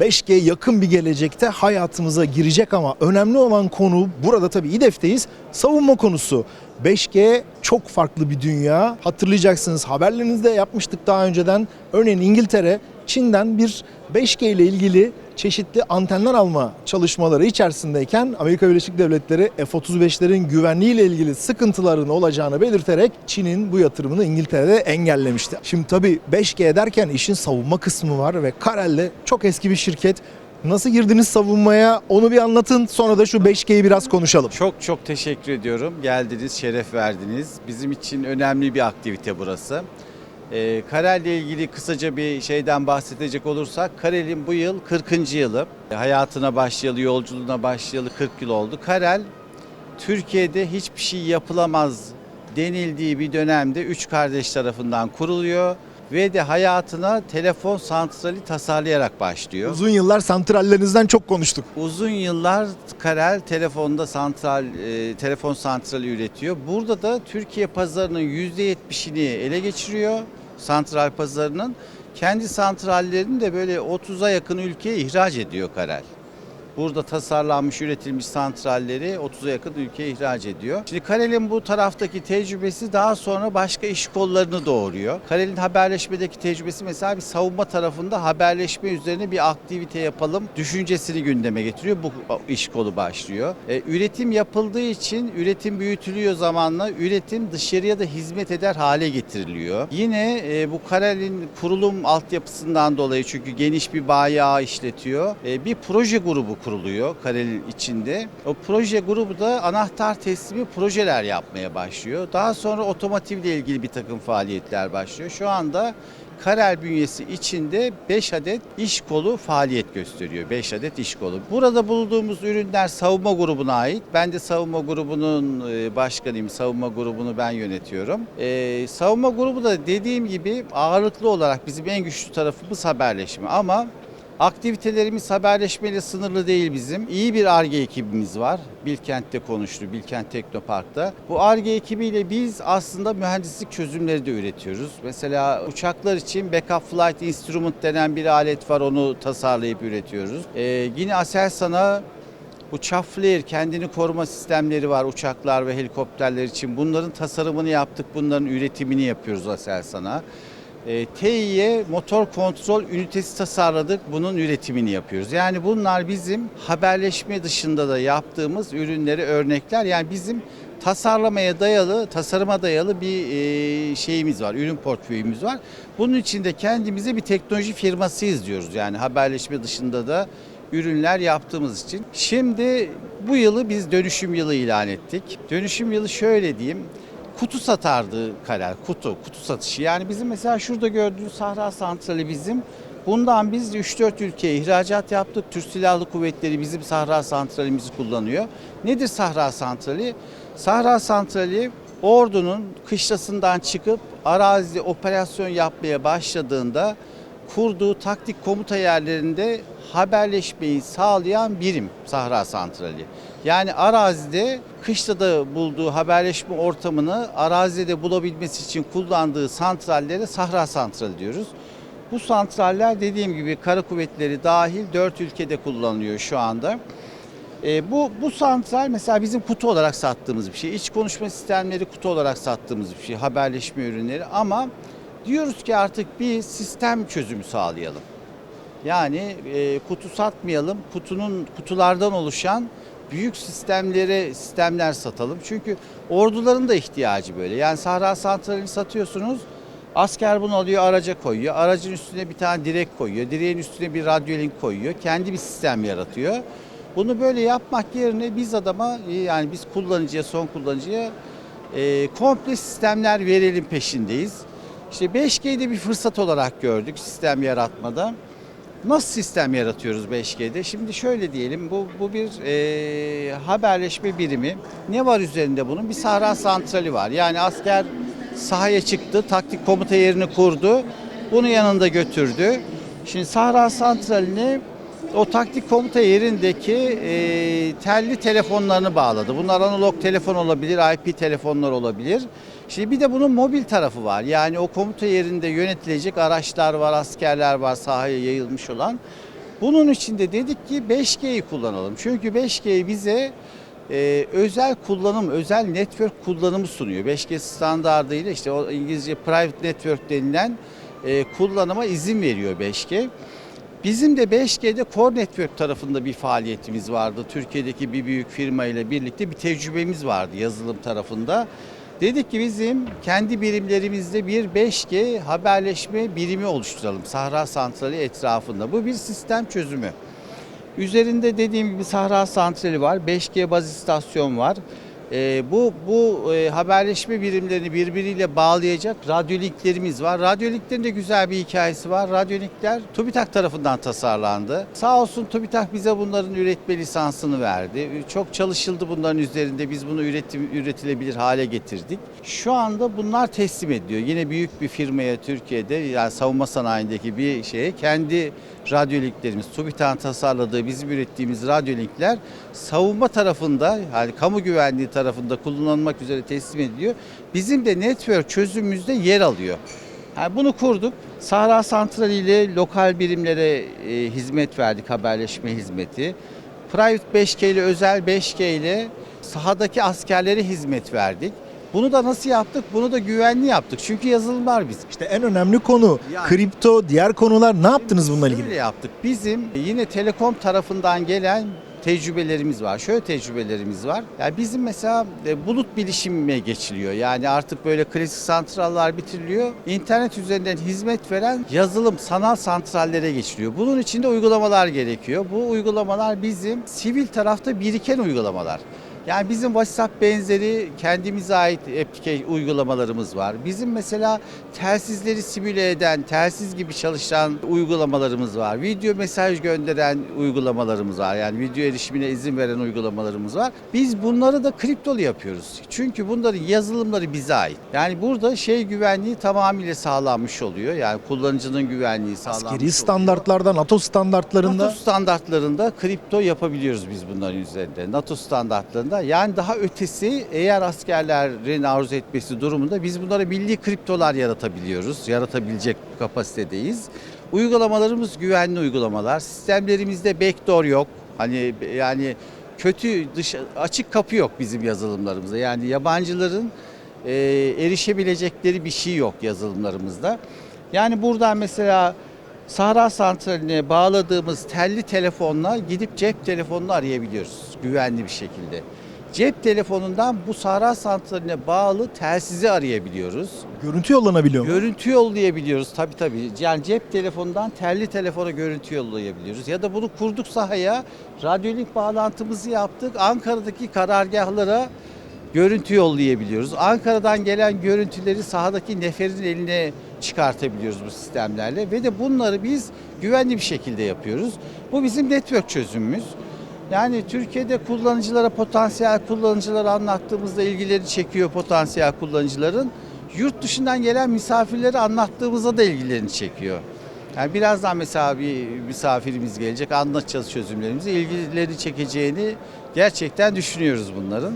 5G yakın bir gelecekte hayatımıza girecek ama önemli olan konu burada tabii İDEF'teyiz. Savunma konusu. 5G çok farklı bir dünya. Hatırlayacaksınız haberlerinizde yapmıştık daha önceden. Örneğin İngiltere Çin'den bir 5G ile ilgili çeşitli antenler alma çalışmaları içerisindeyken Amerika Birleşik Devletleri F-35'lerin güvenliğiyle ilgili sıkıntıların olacağını belirterek Çin'in bu yatırımını İngiltere'de engellemişti. Şimdi tabii 5G derken işin savunma kısmı var ve Karel'de çok eski bir şirket. Nasıl girdiniz savunmaya onu bir anlatın sonra da şu 5G'yi biraz konuşalım. Çok çok teşekkür ediyorum. Geldiniz, şeref verdiniz. Bizim için önemli bir aktivite burası. Ee, Karel ile ilgili kısaca bir şeyden bahsedecek olursak, Karel'in bu yıl 40. yılı. Hayatına başlayalı, yolculuğuna başlayalı 40 yıl oldu. Karel, Türkiye'de hiçbir şey yapılamaz denildiği bir dönemde üç kardeş tarafından kuruluyor ve de hayatına telefon santrali tasarlayarak başlıyor. Uzun yıllar santrallerinizden çok konuştuk. Uzun yıllar Karel telefonda santral e, telefon santrali üretiyor. Burada da Türkiye pazarının %70'ini ele geçiriyor. Santral pazarının kendi santrallerini de böyle 30'a yakın ülkeye ihraç ediyor Karel. Burada tasarlanmış, üretilmiş santralleri 30'a yakın ülkeye ihraç ediyor. Şimdi Karel'in bu taraftaki tecrübesi daha sonra başka iş kollarını doğuruyor. Karel'in haberleşmedeki tecrübesi mesela bir savunma tarafında haberleşme üzerine bir aktivite yapalım düşüncesini gündeme getiriyor. Bu iş kolu başlıyor. E, üretim yapıldığı için üretim büyütülüyor zamanla. Üretim dışarıya da hizmet eder hale getiriliyor. Yine e, bu Karel'in kurulum altyapısından dolayı çünkü geniş bir bayi ağı işletiyor. E, bir proje grubu kuruluyor Karel'in içinde. O proje grubu da anahtar teslimi projeler yapmaya başlıyor. Daha sonra otomotivle ilgili bir takım faaliyetler başlıyor. Şu anda Karel bünyesi içinde 5 adet iş kolu faaliyet gösteriyor. 5 adet iş kolu. Burada bulduğumuz ürünler savunma grubuna ait. Ben de savunma grubunun e, başkanıyım. Savunma grubunu ben yönetiyorum. Ee, savunma grubu da dediğim gibi ağırlıklı olarak bizim en güçlü tarafımız haberleşme. Ama Aktivitelerimiz haberleşmeyle sınırlı değil bizim. İyi bir ARGE ekibimiz var. Bilkent'te konuştu, Bilkent Teknopark'ta. Bu ARGE ekibiyle biz aslında mühendislik çözümleri de üretiyoruz. Mesela uçaklar için Backup Flight Instrument denen bir alet var, onu tasarlayıp üretiyoruz. Ee, yine Aselsan'a bu chaff flare kendini koruma sistemleri var uçaklar ve helikopterler için. Bunların tasarımını yaptık, bunların üretimini yapıyoruz Aselsan'a. E, Tİ'ye motor kontrol ünitesi tasarladık. Bunun üretimini yapıyoruz. Yani bunlar bizim haberleşme dışında da yaptığımız ürünleri örnekler. Yani bizim tasarlamaya dayalı, tasarıma dayalı bir e, şeyimiz var, ürün portföyümüz var. Bunun için de kendimize bir teknoloji firmasıyız diyoruz. Yani haberleşme dışında da ürünler yaptığımız için. Şimdi bu yılı biz dönüşüm yılı ilan ettik. Dönüşüm yılı şöyle diyeyim kutu satardı Karel. Kutu, kutu satışı. Yani bizim mesela şurada gördüğünüz Sahra Santrali bizim. Bundan biz 3-4 ülkeye ihracat yaptık. Türk Silahlı Kuvvetleri bizim Sahra Santralimizi kullanıyor. Nedir Sahra Santrali? Sahra Santrali ordunun kışlasından çıkıp arazide operasyon yapmaya başladığında kurduğu taktik komuta yerlerinde haberleşmeyi sağlayan birim Sahra Santrali. Yani arazide kışlada bulduğu haberleşme ortamını arazide bulabilmesi için kullandığı santrallere Sahra Santrali diyoruz. Bu santraller dediğim gibi kara kuvvetleri dahil 4 ülkede kullanılıyor şu anda. E, bu, bu santral mesela bizim kutu olarak sattığımız bir şey. İç konuşma sistemleri kutu olarak sattığımız bir şey. Haberleşme ürünleri ama diyoruz ki artık bir sistem çözümü sağlayalım. Yani e, kutu satmayalım. Kutunun kutulardan oluşan büyük sistemlere sistemler satalım. Çünkü orduların da ihtiyacı böyle. Yani Sahra Santrali'ni satıyorsunuz. Asker bunu alıyor araca koyuyor. Aracın üstüne bir tane direk koyuyor. Direğin üstüne bir radyolink koyuyor. Kendi bir sistem yaratıyor. Bunu böyle yapmak yerine biz adama yani biz kullanıcıya son kullanıcıya e, komple sistemler verelim peşindeyiz. İşte 5G'de bir fırsat olarak gördük sistem yaratmada. Nasıl sistem yaratıyoruz 5G'de? Şimdi şöyle diyelim bu, bu bir e, haberleşme birimi. Ne var üzerinde bunun? Bir sahra santrali var. Yani asker sahaya çıktı, taktik komuta yerini kurdu. Bunu yanında götürdü. Şimdi sahra santralini o taktik komuta yerindeki e, telli telefonlarını bağladı. Bunlar analog telefon olabilir, IP telefonlar olabilir. Şimdi bir de bunun mobil tarafı var. Yani o komuta yerinde yönetilecek araçlar var, askerler var sahaya yayılmış olan. Bunun için de dedik ki 5G'yi kullanalım. Çünkü 5G bize e, özel kullanım, özel network kullanımı sunuyor. 5G standartıyla işte o İngilizce private network denilen e, kullanıma izin veriyor 5G. Bizim de 5G'de Core Network tarafında bir faaliyetimiz vardı. Türkiye'deki bir büyük firma ile birlikte bir tecrübemiz vardı yazılım tarafında. Dedik ki bizim kendi birimlerimizde bir 5G haberleşme birimi oluşturalım Sahra Santrali etrafında. Bu bir sistem çözümü. Üzerinde dediğim gibi Sahra Santrali var, 5G baz istasyon var. Ee, bu bu e, haberleşme birimlerini birbiriyle bağlayacak radyolinklerimiz var. Radyolinklerin de güzel bir hikayesi var. Radyolinkler TÜBİTAK tarafından tasarlandı. Sağ olsun TÜBİTAK bize bunların üretme lisansını verdi. Çok çalışıldı bunların üzerinde. Biz bunu üretim üretilebilir hale getirdik. Şu anda bunlar teslim ediliyor. Yine büyük bir firmaya Türkiye'de yani savunma sanayindeki bir şeye kendi radyolinklerimiz, TÜBİTAK'ın tasarladığı, bizim ürettiğimiz radyolinkler savunma tarafında, yani kamu güvenliği tarafında kullanılmak üzere teslim ediliyor. Bizim de network çözümümüzde yer alıyor. Yani bunu kurduk. Sahra Santrali ile lokal birimlere e, hizmet verdik, haberleşme hizmeti. Private 5G ile özel 5G ile sahadaki askerlere hizmet verdik. Bunu da nasıl yaptık? Bunu da güvenli yaptık. Çünkü yazılım var bizim. İşte en önemli konu Yani- kripto, diğer konular ne yaptınız bununla ilgili? Şöyle yaptık. Bizim yine Telekom tarafından gelen tecrübelerimiz var. Şöyle tecrübelerimiz var. Yani bizim mesela e, bulut bilişime geçiliyor. Yani artık böyle klasik santrallar bitiriliyor. İnternet üzerinden hizmet veren yazılım sanal santrallere geçiliyor. Bunun için de uygulamalar gerekiyor. Bu uygulamalar bizim sivil tarafta biriken uygulamalar. Yani bizim WhatsApp benzeri kendimize ait uygulamalarımız var. Bizim mesela telsizleri simüle eden, telsiz gibi çalışan uygulamalarımız var. Video mesaj gönderen uygulamalarımız var. Yani video erişimine izin veren uygulamalarımız var. Biz bunları da kriptolu yapıyoruz. Çünkü bunların yazılımları bize ait. Yani burada şey güvenliği tamamıyla sağlanmış oluyor. Yani kullanıcının güvenliği sağlanmış Askeri oluyor. standartlarda, NATO standartlarında NATO standartlarında kripto yapabiliyoruz biz bunların üzerinde. NATO standartlarında yani daha ötesi eğer askerlerin arzu etmesi durumunda biz bunlara milli kriptolar yaratabiliyoruz. Yaratabilecek kapasitedeyiz. Uygulamalarımız güvenli uygulamalar. Sistemlerimizde backdoor yok. Hani yani kötü dış açık kapı yok bizim yazılımlarımızda. Yani yabancıların e, erişebilecekleri bir şey yok yazılımlarımızda. Yani buradan mesela Sahra Santrali'ne bağladığımız telli telefonla gidip cep telefonunu arayabiliyoruz güvenli bir şekilde. Cep telefonundan bu Sahra Santrali'ne bağlı telsizi arayabiliyoruz. görüntü yollanabiliyor mu? Görüntü yollayabiliyoruz tabii tabii. Yani cep telefonundan telli telefona görüntü yollayabiliyoruz. Ya da bunu kurduk sahaya, radyolink bağlantımızı yaptık. Ankara'daki karargahlara görüntü yollayabiliyoruz. Ankara'dan gelen görüntüleri sahadaki neferin eline çıkartabiliyoruz bu sistemlerle. Ve de bunları biz güvenli bir şekilde yapıyoruz. Bu bizim network çözümümüz. Yani Türkiye'de kullanıcılara, potansiyel kullanıcılara anlattığımızda ilgileri çekiyor potansiyel kullanıcıların. Yurt dışından gelen misafirleri anlattığımızda da ilgilerini çekiyor. Yani birazdan mesela bir misafirimiz gelecek, anlatacağız çözümlerimizi. ilgileri çekeceğini gerçekten düşünüyoruz bunların.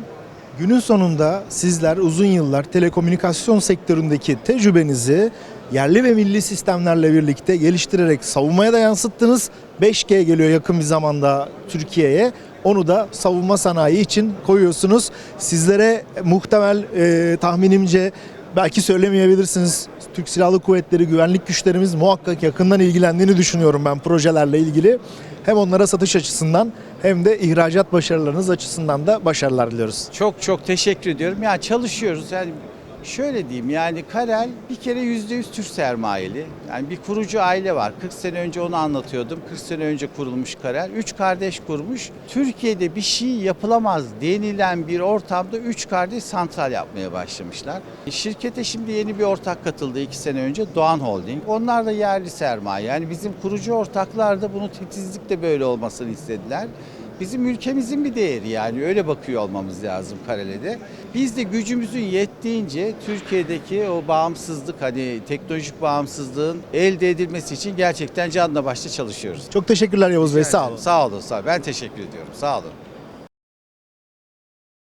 Günün sonunda sizler uzun yıllar telekomünikasyon sektöründeki tecrübenizi yerli ve milli sistemlerle birlikte geliştirerek savunmaya da yansıttınız. 5G geliyor yakın bir zamanda Türkiye'ye. Onu da savunma sanayi için koyuyorsunuz. Sizlere muhtemel e, tahminimce belki söylemeyebilirsiniz. Türk Silahlı Kuvvetleri güvenlik güçlerimiz muhakkak yakından ilgilendiğini düşünüyorum ben projelerle ilgili. Hem onlara satış açısından hem de ihracat başarılarınız açısından da başarılar diliyoruz. Çok çok teşekkür ediyorum. Yani çalışıyoruz. Yani şöyle diyeyim yani Karel bir kere yüzde yüz Türk sermayeli. Yani bir kurucu aile var. 40 sene önce onu anlatıyordum. 40 sene önce kurulmuş Karel. Üç kardeş kurmuş. Türkiye'de bir şey yapılamaz denilen bir ortamda üç kardeş santral yapmaya başlamışlar. Şirkete şimdi yeni bir ortak katıldı iki sene önce Doğan Holding. Onlar da yerli sermaye. Yani bizim kurucu ortaklar da bunu titizlikle böyle olmasını istediler. Bizim ülkemizin bir değeri yani öyle bakıyor olmamız lazım Karele'de. Biz de gücümüzün yettiğince Türkiye'deki o bağımsızlık hani teknolojik bağımsızlığın elde edilmesi için gerçekten canla başla çalışıyoruz. Çok teşekkürler Yavuz Bey sağ olun. Sağ olun, sağ olun. Ben teşekkür ediyorum. Sağ olun.